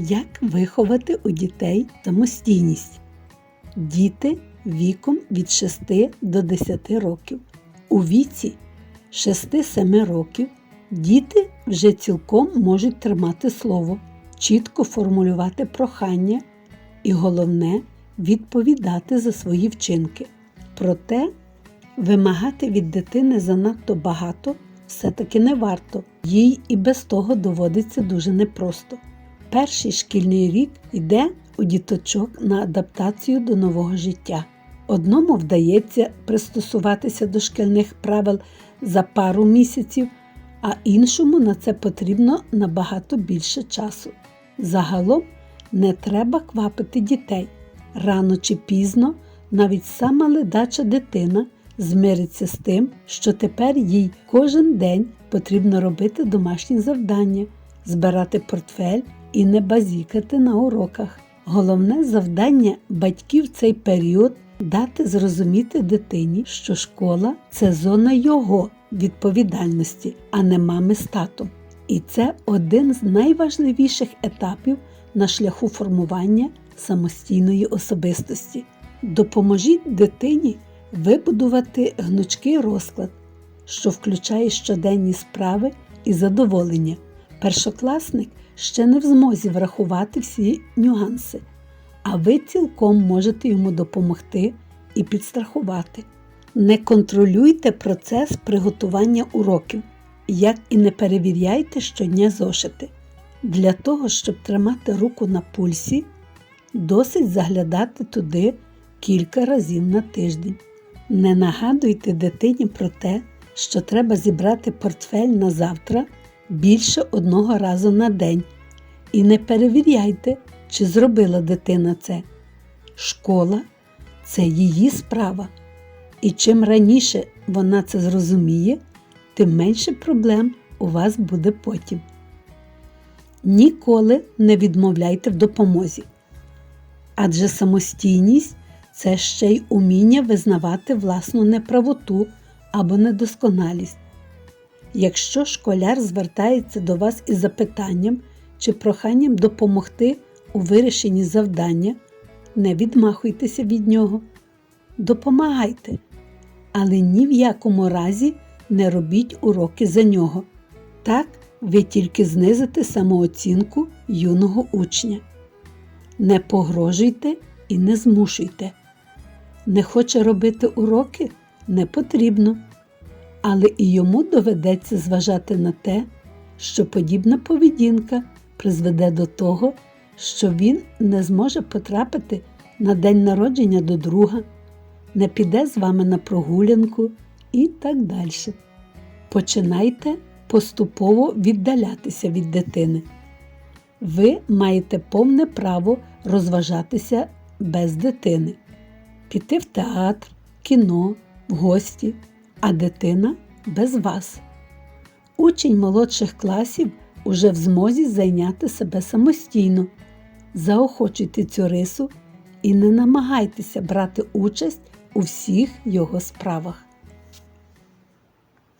Як виховати у дітей самостійність? Діти віком від 6 до 10 років. У віці 6-7 років діти вже цілком можуть тримати слово, чітко формулювати прохання і головне відповідати за свої вчинки. Проте вимагати від дитини занадто багато все-таки не варто, їй і без того доводиться дуже непросто. Перший шкільний рік йде у діточок на адаптацію до нового життя. Одному вдається пристосуватися до шкільних правил за пару місяців, а іншому на це потрібно набагато більше часу. Загалом не треба квапити дітей. Рано чи пізно навіть сама ледача дитина змириться з тим, що тепер їй кожен день потрібно робити домашні завдання, збирати портфель і не базікати на уроках. Головне завдання батьків в цей період дати зрозуміти дитині, що школа це зона його відповідальності, а не мами з татом. І це один з найважливіших етапів на шляху формування самостійної особистості. Допоможіть дитині вибудувати гнучкий розклад, що включає щоденні справи і задоволення. Першокласник ще не в змозі врахувати всі нюанси, а ви цілком можете йому допомогти і підстрахувати. Не контролюйте процес приготування уроків, як і не перевіряйте щодня зошити. Для того, щоб тримати руку на пульсі, досить заглядати туди кілька разів на тиждень. Не нагадуйте дитині про те, що треба зібрати портфель на завтра більше одного разу на день. І не перевіряйте, чи зробила дитина це. Школа це її справа. І чим раніше вона це зрозуміє, тим менше проблем у вас буде потім. Ніколи не відмовляйте в допомозі. Адже самостійність це ще й уміння визнавати власну неправоту або недосконалість. Якщо школяр звертається до вас із запитанням чи проханням допомогти у вирішенні завдання, не відмахуйтеся від нього, допомагайте, але ні в якому разі не робіть уроки за нього. Так ви тільки знизите самооцінку юного учня. Не погрожуйте і не змушуйте. Не хоче робити уроки не потрібно, але і йому доведеться зважати на те, що подібна поведінка призведе до того, що він не зможе потрапити на день народження до друга, не піде з вами на прогулянку і так далі. Починайте поступово віддалятися від дитини. Ви маєте повне право розважатися без дитини, піти в театр, кіно, в гості, а дитина без вас. Учень молодших класів уже в змозі зайняти себе самостійно. Заохочуйте цю рису і не намагайтеся брати участь у всіх його справах.